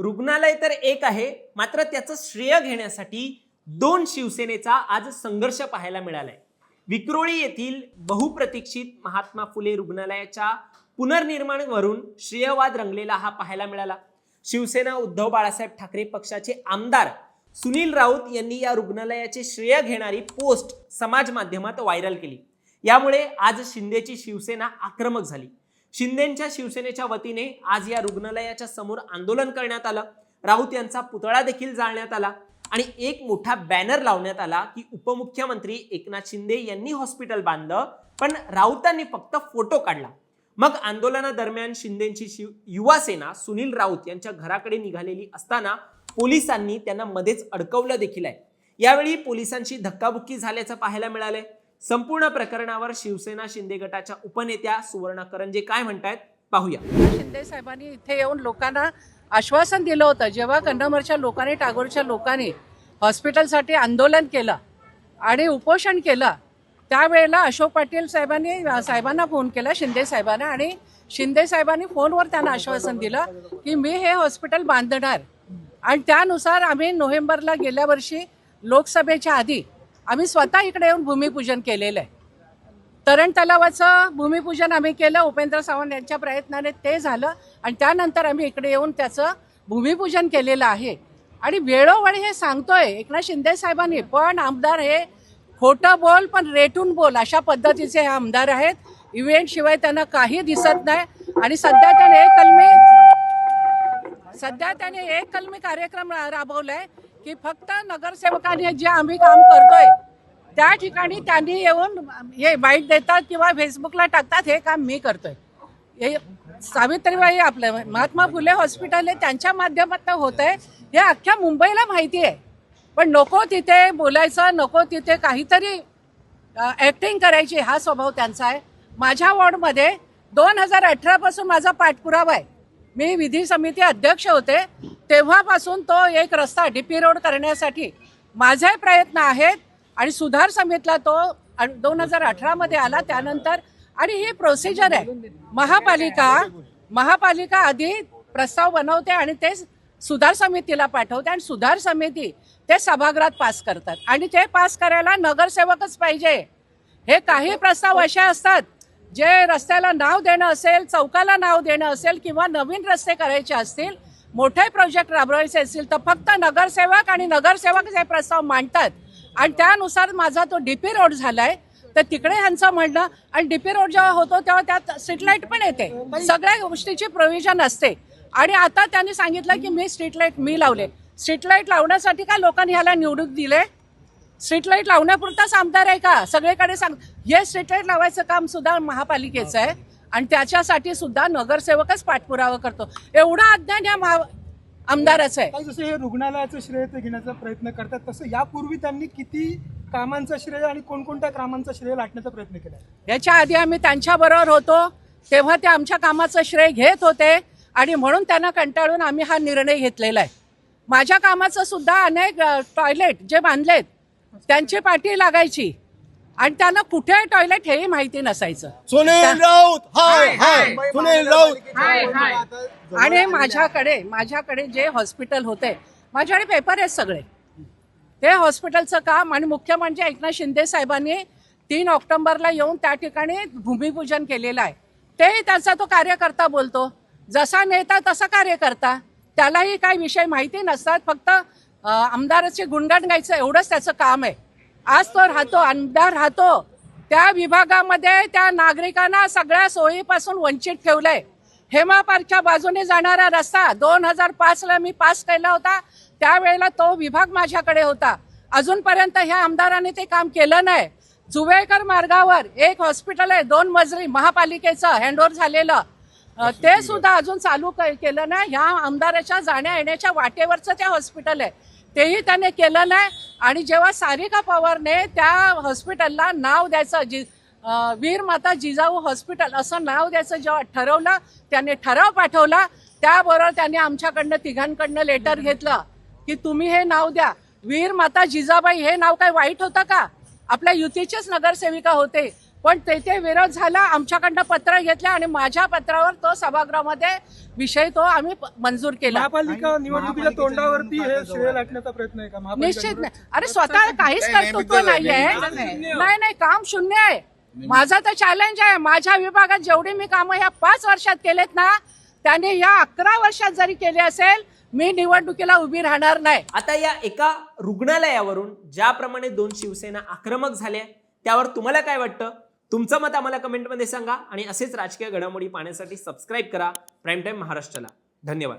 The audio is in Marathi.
रुग्णालय तर एक आहे मात्र त्याचं श्रेय घेण्यासाठी दोन शिवसेनेचा आज संघर्ष पाहायला मिळालाय. विक्रोळी येथील बहुप्रतीक्षित महात्मा फुले रुग्णालयाच्या पुनर्निर्माणवरून श्रेयवाद रंगलेला हा पाहायला मिळाला. शिवसेना उद्धव बाळासाहेब ठाकरे पक्षाचे आमदार सुनील राऊत यांनी या रुग्णालयाचे श्रेय घेणारी पोस्ट समाज माध्यमात व्हायरल केली. यामुळे आज शिंदेची शिवसेना आक्रमक झाली. शिंदेच्या शिवसेनेच्या वतीने आज या रुग्णालयाच्या समोर आंदोलन करण्यात आलं. राऊत यांचा पुतळा देखील जाळण्यात आला आणि एक मोठा बॅनर लावण्यात आला की उपमुख्यमंत्री एकनाथ शिंदे यांनी हॉस्पिटल बांधलं पण राऊतांनी फक्त फोटो काढला. मग आंदोलनादरम्यान शिंदेची शिव युवा सेना सुनील राऊत यांच्या घराकडे निघालेली असताना पोलिसांनी त्यांना मध्येच अडकवलं देखील आहे. यावेळी पोलिसांची धक्काबुक्की झाल्याचं पाहायला मिळालंय. संपूर्ण प्रकरणावर शिवसेना शिंदे गटाच्या उपनेत्या सुवर्णा करंजे काय म्हणतायत पाहूया. शिंदे साहेबांनी इथे येऊन लोकांना आश्वासन दिलं होतं. जेव्हा कन्नमरच्या लोकांनी टागोरच्या लोकांनी हॉस्पिटलसाठी आंदोलन केलं आणि उपोषण केलं त्यावेळेला अशोक पाटील साहेबांनी साहेबांना फोन केला शिंदे साहेबांना आणि शिंदे साहेबांनी फोनवर त्यांना आश्वासन दिलं की मी हे हॉस्पिटल बांधणार. आणि त्यानुसार आम्ही नोव्हेंबरला गेल्या वर्षी लोकसभेच्या आधी आम्ही स्वतः इकडे येऊन भूमिपूजन केलेलं आहे. तरण तलावाचं भूमिपूजन आम्ही केलं उपेंद्र सावंत यांच्या प्रयत्नाने ते झालं आणि त्यानंतर आम्ही इकडे येऊन त्याचं भूमिपूजन केलेलं आहे. आणि वेळोवेळी हे सांगतोय एकनाथ शिंदे साहेबांनी पण आमदार हे खोटं बोल पण रेटून बोल अशा पद्धतीचे हे आमदार आहेत. इव्हेंटशिवाय त्यांना काही दिसत नाही. आणि सध्या त्याने एक कलमी सध्या त्याने एक कलमी कार्यक्रम रा- राबवलाय की फक्त नगरसेवकांनी जे आम्ही काम करतोय त्या ठिकाणी त्यांनी येऊन हे बाईट देतात किंवा फेसबुकला टाकतात हे काम मी करतोय. हे सावित्रीबाई आपलं महात्मा फुले हॉस्पिटल हे त्यांच्या माध्यमातून होत आहे हे अख्ख्या मुंबईला माहिती आहे. पण नको तिथे बोलायचं नको तिथे काहीतरी ॲक्टिंग करायची हा स्वभाव त्यांचा आहे. माझ्या वॉर्डमध्ये दोन हजार अठरापासून माझा पाठपुरावा आहे. मी विधी समिती अध्यक्ष होते तेव्हापासून तो एक रस्ता डीपी रोड करण्यासाठी माझे प्रयत्न आहेत आणि सुधार समितीला तो दोन हजार अठरामध्ये आला त्यानंतर. आणि ही प्रोसिजर आहे. महापालिका महापालिका आधी प्रस्ताव बनवते आणि ते सुधार समितीला पाठवते आणि सुधार समिती ते सभागृहात पास करतात. आणि ते पास करायला नगरसेवकच पाहिजे. हे काही प्रस्ताव असे असतात जे रस्त्याला नाव देणं असेल चौकाला नाव देणं असेल किंवा नवीन रस्ते करायचे असतील मोठे प्रोजेक्ट राबवायचे असतील तर फक्त नगरसेवक आणि नगरसेवक जे प्रस्ताव मांडतात. आणि त्यानुसार माझा तो डीपी रोड झालाय. तर तिकडे ह्यांचं म्हणणं आणि डीपी रोड जेव्हा होतो तेव्हा त्यात स्ट्रीटलाईट पण येते. सगळ्या गोष्टीची प्रोव्हिजन असते. आणि आता त्यांनी सांगितलं की मी स्ट्रीटलाईट मी लावले. स्ट्रीटलाईट लावण्यासाठी काय लोकांनी ह्याला निवडून दिले? स्ट्रीटलाईट लावण्यापुरताच आमदार आहे का? सगळीकडे सांग हे लाइट लावायचं काम सुद्धा महापालिकेचं आहे. आणि त्याच्यासाठी सुद्धा नगरसेवकच पाठपुरावा करतो. एवढा अज्ञान या महा आमदाराचं आहे. जसं हे रुग्णालयाचं श्रेय ते घेण्याचा प्रयत्न करतात तसं यापूर्वी त्यांनी किती कामांचं श्रेय आणि कोणकोणत्या कामांचं श्रेय लाटण्याचा प्रयत्न केला? याच्या आधी आम्ही त्यांच्याबरोबर होतो तेव्हा ते आमच्या कामाचं श्रेय घेत होते आणि म्हणून त्यांना कंटाळून आम्ही हा निर्णय घेतलेला आहे. माझ्या कामाचं सुद्धा अनेक टॉयलेट जे बांधलेत त्यांची पाठी लागायची. आणि त्यांना कुठे टॉयलेट हेही माहिती नसायचं. सुनील राऊत हाय हाय. सुनील राऊत. आणि माझ्याकडे माझ्याकडे जे हॉस्पिटल होते माझ्याकडे पेपर आहेत सगळे. ते हॉस्पिटलचं काम आणि मुख्य म्हणजे एकनाथ शिंदे साहेबांनी तीन ऑक्टोबरला येऊन त्या ठिकाणी भूमिपूजन केलेलं आहे. तेही त्यांचा तो कार्यकर्ता बोलतो. जसा नेता तसा कार्यकर्ता. त्यालाही काही विषय माहिती नसतात. फक्त आमदाराचे गुणगान गायचं एवढंच त्याचं काम आहे. आज तो राहतो आमदार राहतो. त्या विभागामध्ये त्या नागरिकांना सगळ्या सोयीपासून वंचित ठेवलंय. हेमा पार्कच्या बाजूने जाणारा रस्ता दोन हजार पाचला मी पास केला होता. त्यावेळेला तो विभाग माझ्याकडे होता. अजूनपर्यंत ह्या आमदाराने ते काम केलं नाही. जुवेकर मार्गावर एक हॉस्पिटल आहे दोन मजली महापालिकेचं हँडओव्हर झालेलं. ते सुद्धा अजून चालू केलं नाही. ह्या आमदाराच्या जाण्या येण्याच्या वाटेवरचं ते हॉस्पिटल आहे. तेही त्याने केलं नाही. आणि जेव्हा सारिका पवारने त्या हॉस्पिटलला नाव द्यायचं जी वीर माता जिजाऊ हॉस्पिटल असं नाव द्यायचं जेव्हा ठरवलं त्याने ठराव पाठवला त्याबरोबर त्याने आमच्याकडनं तिघांकडनं लेटर घेतलं की तुम्ही हे नाव द्या. वीर माता जिजाबाई हे नाव काय वाईट होतं का? आपल्या युतीचेच नगरसेविका होते. पण तेथे विरोध झाला आमच्याकडनं पत्र घेतलं आणि माझ्या पत्रावर तो सभागृहामध्ये विषय तो आम्ही मंजूर केला. महापालिका निवडणुकीच्या तोंडावरती हे श्रेय लाटण्याचा प्रयत्न आहे का? निश्चित नाही. अरे स्वतः काहीच कर्तृत्व नाहीये. नाही नाही काम शून्य आहे. माझं तर चॅलेंज आहे. माझ्या विभागात जेवढी मी कामं ह्या पाच वर्षात केलेत ना त्याने या अकरा वर्षात जरी केली असेल मी निवडणुकीला उभी राहणार नाही. आता या एका रुग्णालयावरून ज्याप्रमाणे दोन शिवसेना आक्रमक झाल्या त्यावर तुम्हाला काय वाटतं? तुमचं मत आम्हाला कमेंटमध्ये सांगा आणि असेच राजकीय घडामोडी पाहण्यासाठी सबस्क्राईब करा. प्राईम टाईम महाराष्ट्राला. धन्यवाद.